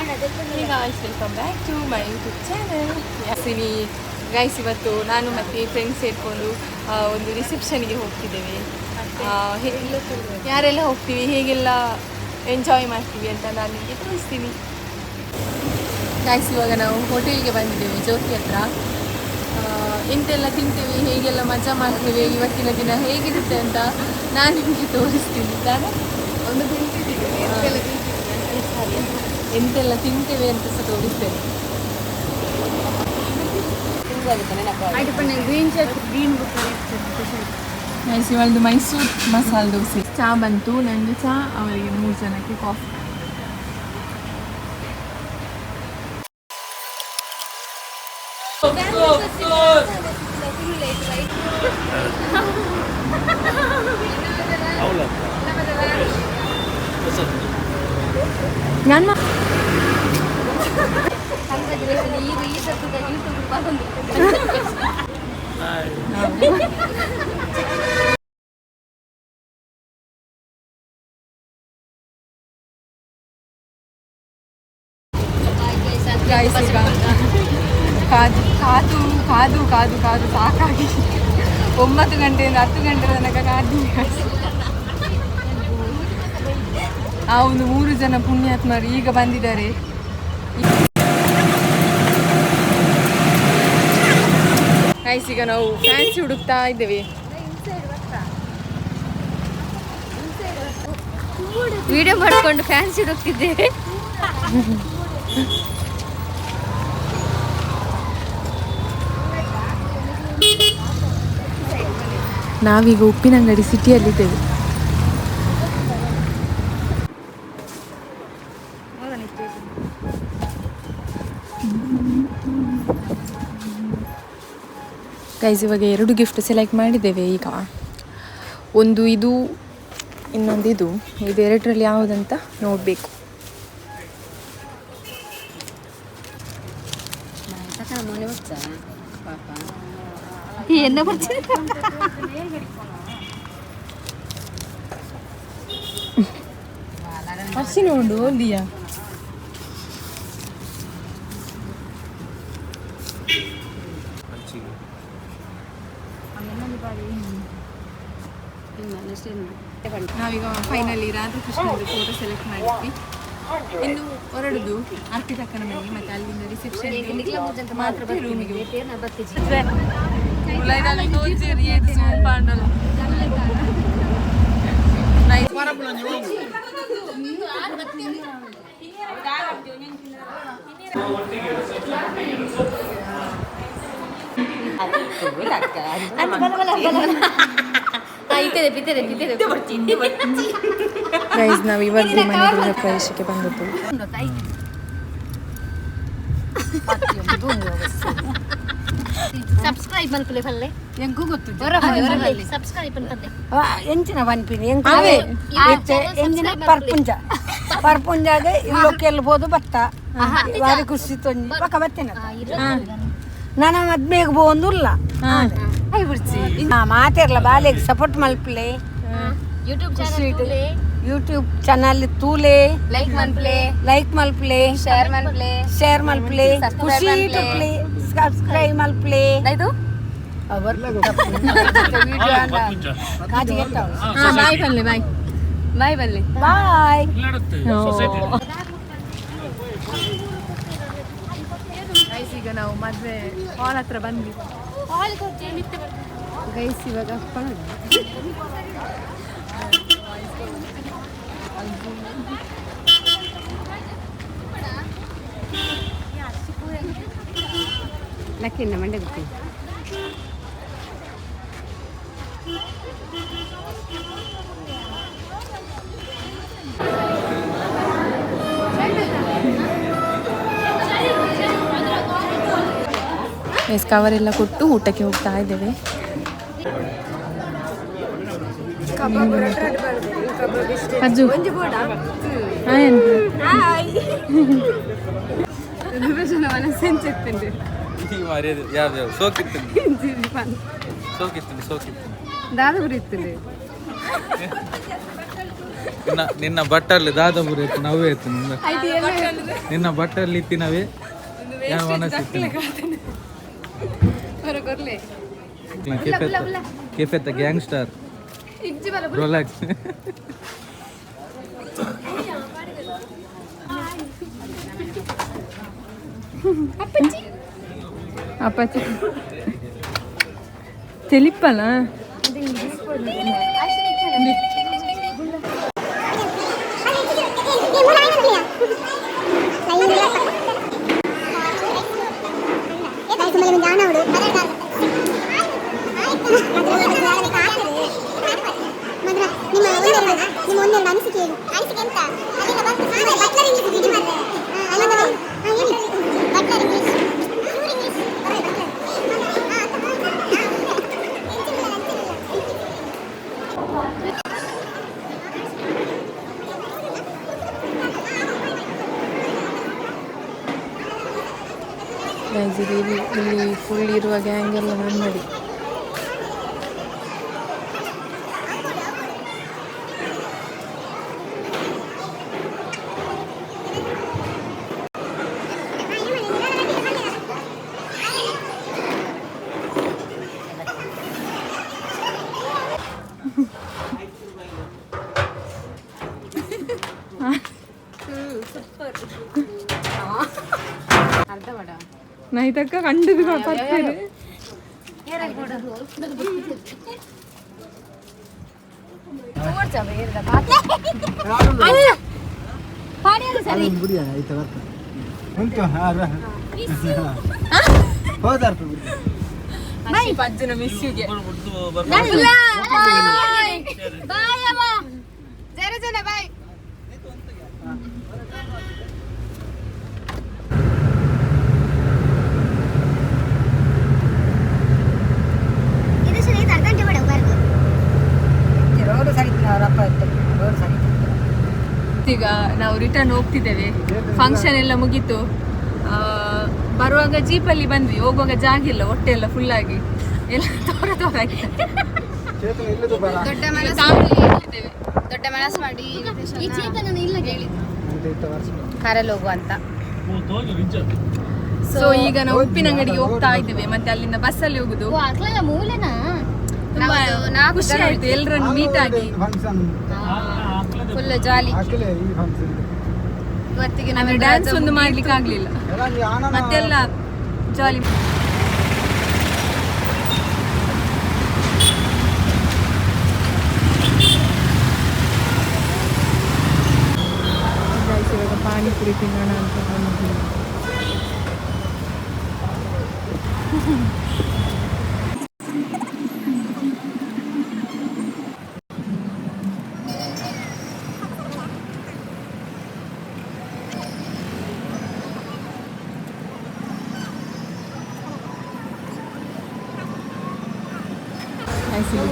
ಈಗ welcome back to my YouTube channel cine guys ಇವತ್ತು ನಾನು ಮತ್ತು ಫ್ರೆಂಡ್ಸ್ ಸೇರಿಕೊಂಡು ಒಂದು ರಿಸೆಪ್ಷನ್ಗೆ ಹೋಗ್ತಿದ್ದೇವೆ. ಹೇ- ಯಾರೆಲ್ಲ ಹೋಗ್ತೀವಿ? ಹೇಗೆಲ್ಲ ಎಂಜಾಯ್ ಮಾಡ್ತೀವಿ ಅಂತ ನಾನು ನಿಮಗೆ ತೋರಿಸ್ತೀನಿ ಗಾಯ್ಸ್ ಇವಾಗ ನಾವು ಹೋಟೆಲ್ಗೆ ಬಂದಿದ್ದೇವೆ ಜ್ಯೋತಿ ಹತ್ರ. ಎಂತೆಲ್ಲ ತಿಂತೇವೆ? ಹೇಗೆಲ್ಲ ಮಜಾ ಮಾಡ್ತೇವೆ? ಇವತ್ತಿನ ದಿನ ಹೇಗಿರುತ್ತೆ ಅಂತ ನಾನು ನಿಮಗೆ ತೋರಿಸ್ತೀನಿ ನಾನು ಒಂದು ತಿಂತಿದ್ದೇವೆ ಎಂತೆಲ್ಲ ತಿಂತೇವೆ ಅಂತ ಸಹ ತೋರಿಸ್ತೇನೆ. ಗೈಸ್ ಇವಳದು ಮೈಸೂರು ಮಸಾಲೆ ದೋಸೆ. ಚಹಾ ಬಂತು ನಂದು ಚಹಾ ಅವರಿಗೆ ಮೂರು ಜನಕ್ಕೆ ಕಾಫಿ. ನಾನು ಈಗ ಈ ಸತ್ತದ ಯೂಟ್ಯೂಬ್ ಬಂದು ಗೈಸ್ ಈಗ ಕಾದು ಕಾದು ಕಾದು ಕಾದು ಕಾದು ಸಾಕಾಗಿ ಒಂಬತ್ತು ಗಂಟೆಯಿಂದ ಹತ್ತು ಗಂಟೆ ತನಕ ಕಾದು ಆ ಒಂದು ಮೂರು ಜನ ಪುಣ್ಯಾತ್ಮರು ಈಗ ಬಂದಿದ್ದಾರೆ. ಈಗ ನಾವು ಫ್ಯಾನ್ಸಿ ಹುಡುಕ್ತಾ ಇದ್ದೇವೆ. ವಿಡಿಯೋ ಮಾಡ್ಕೊಂಡು ಫ್ಯಾನ್ಸ್ ಹುಡುಕ್ತಿದ್ದೇವೆ ನಾವೀಗ ಉಪ್ಪಿನಂಗಡಿ ಸಿಟಿಯಲ್ಲಿದ್ದೇವೆ ಗೈಸ್ ಇವಾಗ ಎರಡು ಗಿಫ್ಟ್ ಸೆಲೆಕ್ಟ್ ಮಾಡಿದ್ದೇವೆ ಈಗ. ಒಂದು ಇದು ಇನ್ನೊಂದು ಇದು. ಇದೆರಡರಲ್ಲಿ ಯಾವುದಂತ ನೋಡಬೇಕು. ಹಸಿ ನೋಡು ನಾವೀಗ ಫೈನಲಿ ರಾಧಾಕೃಷ್ಣಂದು ಫೋಟೋ ಸೆಲೆಕ್ಟ್ ಮಾಡಿದ್ವಿ. ಇನ್ನು ಹೊರಡುದು ಅರ್ಪಿತಕ್ಕನ ಮನೆಗೆ ಮತ್ತೆ ಅಲ್ಲಿಂದ ರಿಸೆಪ್ಷನ್ ಮಾತ್ರ ರೂಮಿಗೆ ಬಿತ್ತದೆ ಗೈಸ್ ನಾವು ಇವತ್ತು ಮನೆ ಗೃಹ ಪ್ರವೇಶಕ್ಕೆ ಬಂದದ್ದು ಸಬ್ಸ್ಕ್ರೈಬ್ ಅನ್ಕೊಳ್ಳಿ ಪಲ್ಲೆ. ಎಂಗೂ ಬರ ಹೊರಬಲ್ಲಿ ಸಬ್ಸ್ಕ್ರೈಬ್ ಅನ್ಕೊಂಡೆ ಎಂಚಿನ ವನ್ಪಿನಿ. ಎಂಜಿನ ಪರ್ಪುಂಜ. ಪರ್ಪುಂಜಾಗ ಇಲ್ಲೊಕ್ಕೆ ಎಲ್ಬೋದು ಬತ್ತ ವಾರಿ ಖುಷಿ ತೊಂಜಿ ಪಕ್ಕ ಬತ್ತೇನ ಅದ್ಮೇಗೆ ಮದ್ಮೆಗೆ ಬೋಂದುಲ್ಲ ಮಾತಿರ್ಲ ಬಾಲೆಗೆ ಸಪೋರ್ಟ್ ಮಲ್ಪ್ಲೆ. ಯೂಟ್ಯೂಬ್ ಚಾನಲ್ ಯೂಟ್ಯೂಬ್ ಚಾನಲ್ ತೂಲೆ. ಲೈಕ್ ಮನ್ಪ್ಲೆ ಲೈಕ್ ಮಲ್ಪ್ಲೆ. ಶೇರ್ ಮನ್ಪ್ಲೆ ಶೇರ್ ಮಲ್ಪ್ಲೆ. ಖುಷಿ ಮಲ್ಪ್ಲೆ. ಟುಪ್ಲೆ ಸಬ್ಸ್ಕ್ರೈಬ್ ಮಲ್ಪ್ಲೆ. ಇದು ಬಾಯ್ ಬನ್ನಿ ಬಾಯ್ ಬಾಯ್ ಬನ್ನಿ. ಬಾಯ್ ಈಗ ನಾವು ಮದುವೆ ಹಾಲ್ ಹತ್ರ ಬಂದ್ವಿ. ಗೈಸ್ ಇವಾಗ ಲಕ್ಕಿಂದ ಮಂಡೆ ಗೊತ್ತಿ ಎಸ್ ಕವರ್ ಎಲ್ಲ ಕೊಟ್ಟು ಊಟಕ್ಕೆ ಹೋಗ್ತಾ ಇದ್ದೇವೆ. ಅಜ್ಜು ನಿನ್ನ ನಿನ್ನ ಬಟ್ಟಲ್ಲಿ ದಾದಪುರ ಎತ್ತು ನವ್ವೇ ಎತ್ತು ನಿನ್ನ ನಿನ್ನ ಬಟ್ಟಲ್ಲಿ ಇತ್ತಿನವೇ ಯಾವ ಮನಸ್ಸಿತ್ತು ಹೊರಗೊರ್ಲೆ ಕೆಫೆತ್ತ ಕೆಫೆತ್ತ ಗ್ಯಾಂಗ್ಸ್ಟರ್ ರೋಲಾಕ್ಸ್ ತೆಲಿಪ್ಪಲ್ಲ ನಿಮ್ಮ ಇಲ್ಲಿ ಇಲ್ಲಿ ಫುಲ್ ಇರುವ ಗ್ಯಾಂಗ್ ಎಲ್ಲ ನೈತಕ್ಕ ಕಂಡು ಬರ್ತಾರೆ ಪಜ್ಜನ ಮಿಸ್ಯುಗೆ ಇದು ರಿಟರ್ನ್ ಹೋಗ್ತಿದ್ದೇವೆ. ಫಂಕ್ಷನ್ ಎಲ್ಲ ಮುಗೀತು. ಬರುವಾಗ ಜೀಪಲ್ಲಿ ಬಂದ್ವಿ. ಹೋಗುವಾಗ ಜಾಗ ಇಲ್ಲ ಹೊಟ್ಟೆ ಎಲ್ಲ ಫುಲ್ ಆಗಿ. ಎಲ್ಲ ತೋರ ತೋರ ದೊಡ್ಡ ದೊಡ್ಡ ಮನಸ್ಸು ಮಾಡಿ ಈ ಚೇತನನ ಇಲ್ಲ ಹೇಳಿದ್ದು. ಕಾರಲ್ಲಿ ಹೋಗುವ ಅಂತ. ಸೊ ಈಗ ನಾವು ಉಪ್ಪಿನ ಅಂಗಡಿಗೆ ಹೋಗ್ತಾ ಇದ್ದೇವೆ. ಮತ್ತೆ ಅಲ್ಲಿಂದ ಬಸ್ಸಲ್ಲಿ ಹೋಗುದು. ತುಂಬಾ ಖುಷಿ ಆಯ್ತು. ಎಲ್ಲರನ್ನು ಮೀಟ್ ಆಗಿ ಫುಲ್ ಜಾಲಿ ಇವತ್ತಿಗೆ ನಾನು ಡ್ಯಾನ್ಸ್ ಒಂದು ಮಾಡ್ಲಿಕ್ಕೆ ಆಗ್ಲಿಲ್ಲ ಮತ್ತೆಲ್ಲ ಜಾಲಿ ಇವಾಗ ಪಾನಿಪುರಿ ತಿನ್ನೋಣ ಅಂತ ಬಂದಿದ್ದೀನಿ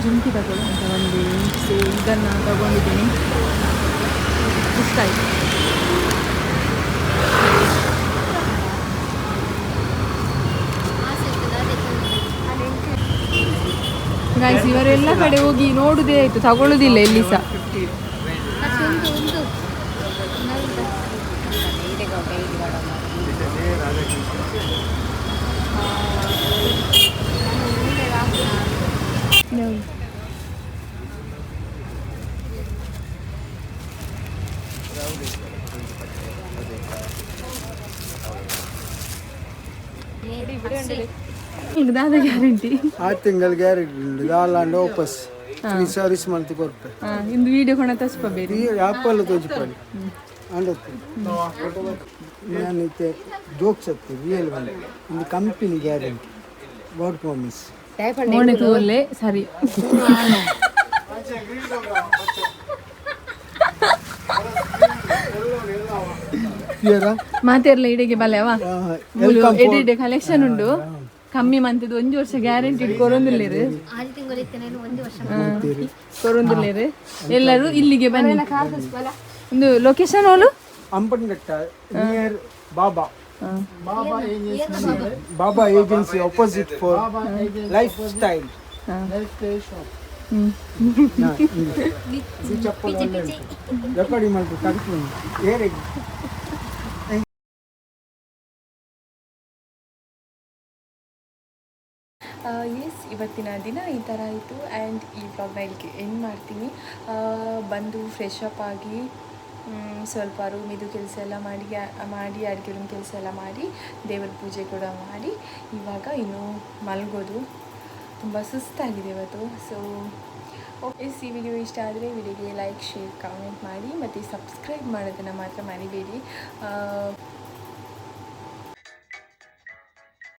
ಜುಂಕಿ ತಗೊಳ್ಳು ಅಂತ ಒಂದು ಸೊ ಇದನ್ನು ತಗೊಂಡಿದ್ದೀನಿ. ಇಷ್ಟ ಆಯಿತು ಗಾಯ್ಸ್ ಇವರೆಲ್ಲ ಕಡೆ ಹೋಗಿ ನೋಡುದೇ ಆಯ್ತು ತಗೊಳ್ಳುದಿಲ್ಲ ಎಲ್ಲಿ ಸಹ ದಾದ ಗ್ಯಾರಂಟಿ ಆ ತಿಂಗಳ ಗ್ಯಾರಂಟಿ ಉಂಟು ದಾಲಾಂಡ ವಾಪಸ್ ಫ್ರೀ ಸರ್ವಿಸ್ ಮಂತ್ ಕೊಡ್ತಾರೆ ಇಂದು ವಿಡಿಯೋ ಕೊಣ ತಸ್ಕೋಬೇಡಿ ಈ ಆಪಲ್ ತೋಜಿಪಡಿ ಅಂಡತ್ತು ನಾನು ಇತ್ತೆ ಜೋಕ್ಸ್ ಹತ್ತು ರಿಯಲ್ ಒನ್ ಒಂದು ಕಂಪನಿ ಗ್ಯಾರಂಟಿ ಗಾಡ್ ಪ್ರಾಮಿಸ್ ಮೋಣೆ ತೋರ್ಲೆ ಸರಿ ಮಾತೆರ್ಲ ಇಡೆಗೆ ಬಲೆವಾ ಎಡಿಡೆ ಎಡೆ ಕಲೆಕ್ಷನ್ ಉಂಡು ಕಮ್ಮಿ ಮಂತದ ಒಂಜಿ ವರ್ಷ ಗ್ಯಾರಂಟಿ ಕೊರೊಂದುಲ್ಲೇರು ಕೊರೊಂದುಲ್ಲೇರು ಎಲ್ಲರೂ ಇಲ್ಲಿಗೆ ಬನ್ನಿ. ಒಂದು ಲೊಕೇಶನ್ ಹೋಲು ಅಂಪನ್ಘಟ್ಟ near Baba. Baba agency Baba? Agency opposite for life style ಚಪ್ಪಲ್ ಒಳ್ಳೆ ಉಂಟು ರೆಕಾರ್ಡಿಂಗ್ ಮಾಡ್ಬೇಕು ಏರೆ ಇವತ್ತಿನ ದಿನ ಈ ಥರ ಆಯಿತು. ಆ್ಯಂಡ್ ಈ ವ್ಲಾಗ್ನ ಇಲ್ಲಿಗೆ ಎಂಡ್ ಮಾಡ್ತೀನಿ. ಬಂದು ಫ್ರೆಶ್ ಅಪ್ ಆಗಿ ಸ್ವಲ್ಪ ರೂಮ್ ಇದು ಕೆಲಸ ಎಲ್ಲ ಮಾಡಿ ಮಾಡಿ, ಅಡುಗೆ ರೂಮ್ ಕೆಲಸ ಎಲ್ಲ ಮಾಡಿ, ದೇವರ ಪೂಜೆ ಕೂಡ ಮಾಡಿ, ಇವಾಗ ಇನ್ನು ಮಲಗೋದು. ತುಂಬ ಸುಸ್ತಾಗಿದೆ ಇವತ್ತು. ಸೊ ಓಕೆ ಈ ವಿಡಿಯೋ ಇಷ್ಟ ಆದರೆ ವಿಡಿಯೋಗೆ ಲೈಕ್ ಶೇರ್ ಕಾಮೆಂಟ್ ಮಾಡಿ, ಮತ್ತು ಸಬ್ಸ್ಕ್ರೈಬ್ ಮಾಡೋದನ್ನು ಮಾತ್ರ ಮರಿಬೇಡಿ.